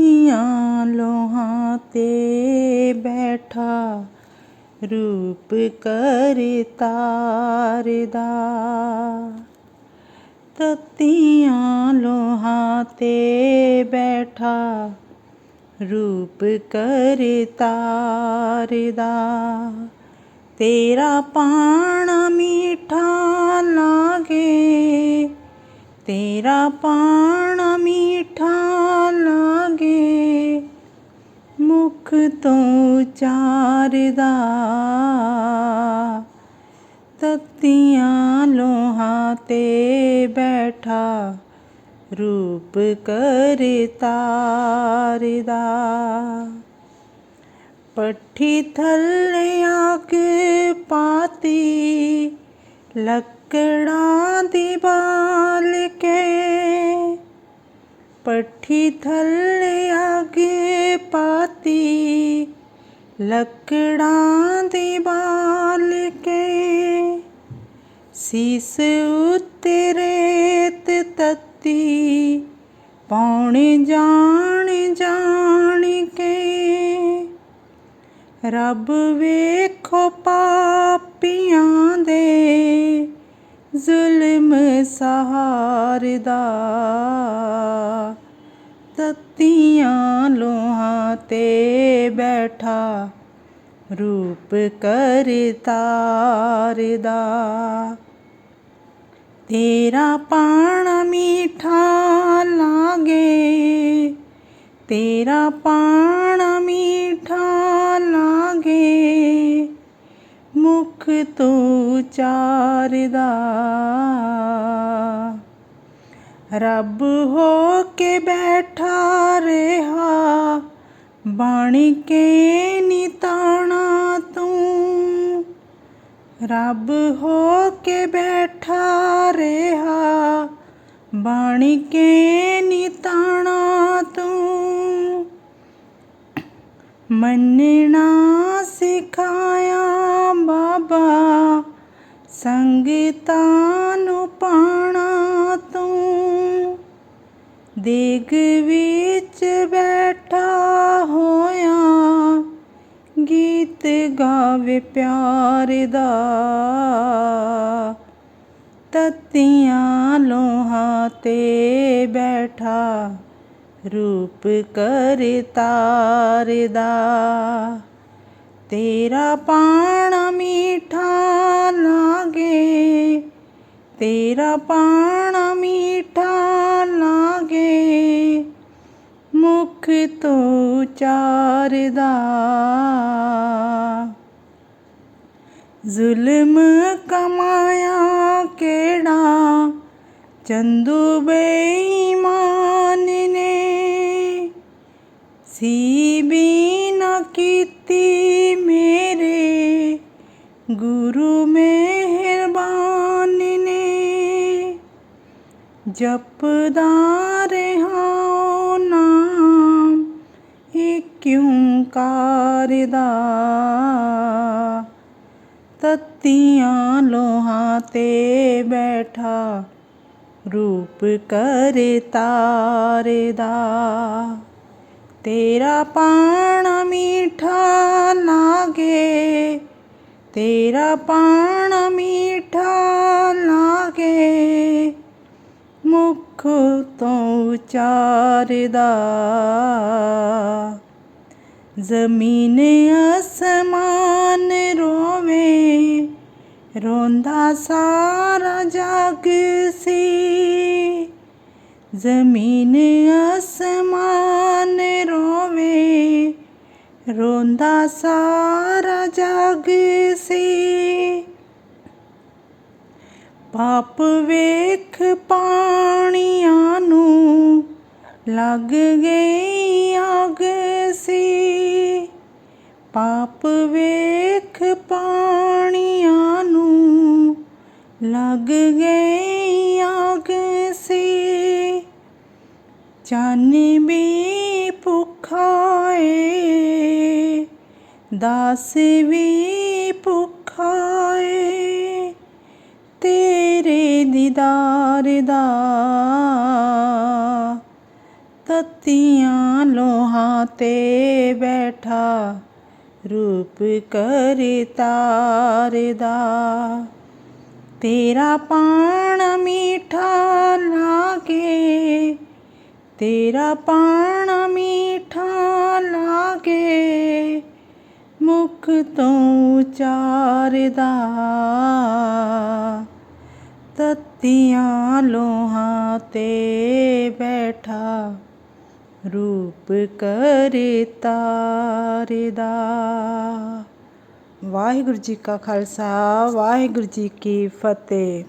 ਦੀਆਂ ਲੋਹਾਂ ਤੇ ਬੈਠਾ, ਰੂਪ ਕਰਤਾਰ ਦਾ ਤਤੀਆਂ ਲੋਹਾਂ ਤੇ ਬੈਠਾ, ਰੂਪ ਕਰਤਾਰ ਦਾ ਤੇਰਾ ਪਾਣਾ ਮੀਠਾ ਲਾਗੇ, ਤੇਰਾ ਪਾਣ ਤੋਂ ਚਾਰਦਾ। ਤਤੀਆਂ ਲੋਹਾਂ ਤੇ ਬੈਠਾ, ਰੂਪ ਕਰਤਾਰਦਾ ਪੱਠੀ ਥੱਲੇ ਕੇ ਪਾਤੀ, ਲੱਕੜਾਂ ਦੀ ਬਾਲ ਪੱਠੀ ਥੱਲੇ ਆਗ ਪਾਤੀ, ਲੱਕੜਾਂ ਦੀ ਬਾਲ ਕੇ। ਸੀਸ ਉੱਤੇ ਰੇਤ ਤੱਤੀ, ਪੌਣੇ ਜਾਣ ਜਾਣ ਕੇ। ਰੱਬ ਵੇਖੋ ਪਾਪੀਆਂ ਦੇ ਜ਼ੁਲਮ ਸਹਾਰਦਾ। ਤਤੀਆਂ ਲੋਹਾਂ ਤੇ ਬੈਠਾ, ਰੂਪ ਕਰਤਾਰਦਾ ਤੇਰਾ ਪਾਣਾ ਮੀਠਾ ਲਾਗੇ ਤੇਰਾ ਪਾਣਾ ਮੀਠਾ ਲਾਗੇ ਮੁਖ ਤੋਂ ਚਾਰਦਾ। ਰੱਬ ਹੋ ਕੇ ਬੈਠਾ ਰਿਹਾ, ਬਣ ਕੇ ਨਿਤਾਣਾ ਤੂੰ। ਰੱਬ ਹੋ ਕੇ ਬੈਠਾ ਰਿਹਾ, ਬਣ ਕੇ ਨਿਤਾਣਾ ਤੂੰ। ਮੰਨਣਾ ਸਿਖਾ ਸੰਗਤਾਂ ਨੂੰ ਪਾਣਾ ਤੂੰ। ਦੇਗ ਵਿੱਚ ਬੈਠਾ ਹੋਇਆ, ਗੀਤ ਗਾਵੇ ਪਿਆਰ ਦਾ। ਤਤੀਆਂ ਲੋਹਾਂ ਤੇ ਬੈਠਾ, ਰੂਪ ਕਰਤਾਰਦਾ ਤੇਰਾ ਪਾਣਾ ਮੀਠਾ ਲਾਗੇ, ਤੇਰਾ ਪਾਣਾ ਮੀਠਾ ਲਾਗੇ। ਮੁਖ ਤੋਂ ਚਾਰਦਾ ਜ਼ੁਲਮ ਕਮਾਇਆ ਕਿਹੜਾ? ਚੰਦੂ ਬੇਈਮਾਨ ਨੇ। ਸੀ ਵੀ ਕੀਤੀ ਗੁਰੂ ਮਿਹਰਬਾਨ ਨੇ ਜਪਦਾ ਰਹਾ ਓ ਨਾਮ ਏਕ ਓੰਕਾਰ ਦਾ ਤਤੀਆਂ ਲੋਹਾਂ ਤੇ ਬੈਠਾ, ਰੂਪ ਕਰਤਾਰਦਾ ਤੇਰਾ ਪਾਣਾ ਮੀਠਾ ਲਾਗੇ ਤੇਰਾ ਪਾਣ ਮੀਠਾ ਲਾਗੇ, ਮੁਖ ਤੋਂ ਉਚਾਰਦਾ ਜ਼ਮੀਨ ਅਸਮਾਨ ਰੋਵੇ, ਰੋਂਦਾ ਸਾਰਾ ਜਗ ਸੀ। ਜ਼ਮੀਨ ਅਸਮਾਨ ਰੋਵੇ ਰੋਂਦਾ ਸਾਰਾ ਜਗ ਸੀ। ਪਾਪ ਵੇਖ ਪਾਣੀਆਂ ਨੂੰ ਲੱਗ ਗਈ ਆਗ ਸੀ। ਪਾਪ ਵੇਖ ਪਾਣੀਆਂ ਨੂੰ ਲੱਗ ਗਈ ਆਗ ਸੀ। ਚੰਨ ਵੀ ਭੁੱਖਾ ਏ। ਦਾਸ ਵੀ ਭੁੱਖਾ ਏ ਤੇਰੇ ਦੀਦਾਰ ਦਾ ਤਤੀਆਂ ਲੋਹਾਂ ਤੇ ਬੈਠਾ, ਰੂਪ ਕਰਤਾਰਦਾ ਤੇਰਾ ਪਾਣ ਮੀਠਾ ਲਾਗੇ, ਤੇਰਾ ਪਾਣ ਮੀਠਾ ਲਾਗੇ ਮੁਖ ਤੋਂ ਚਾਰਦਾ ਤਤੀਆਂ ਲੋਹਾਂ ਤੇ ਬੈਠਾ, ਰੂਪ ਕਰਤਾਰਦਾ ਵਾਹਿਗੁਰੂ ਜੀ ਕਾ ਖਾਲਸਾ, ਵਾਹਿਗੁਰੂ ਜੀ ਕੀ ਫਤਿਹ।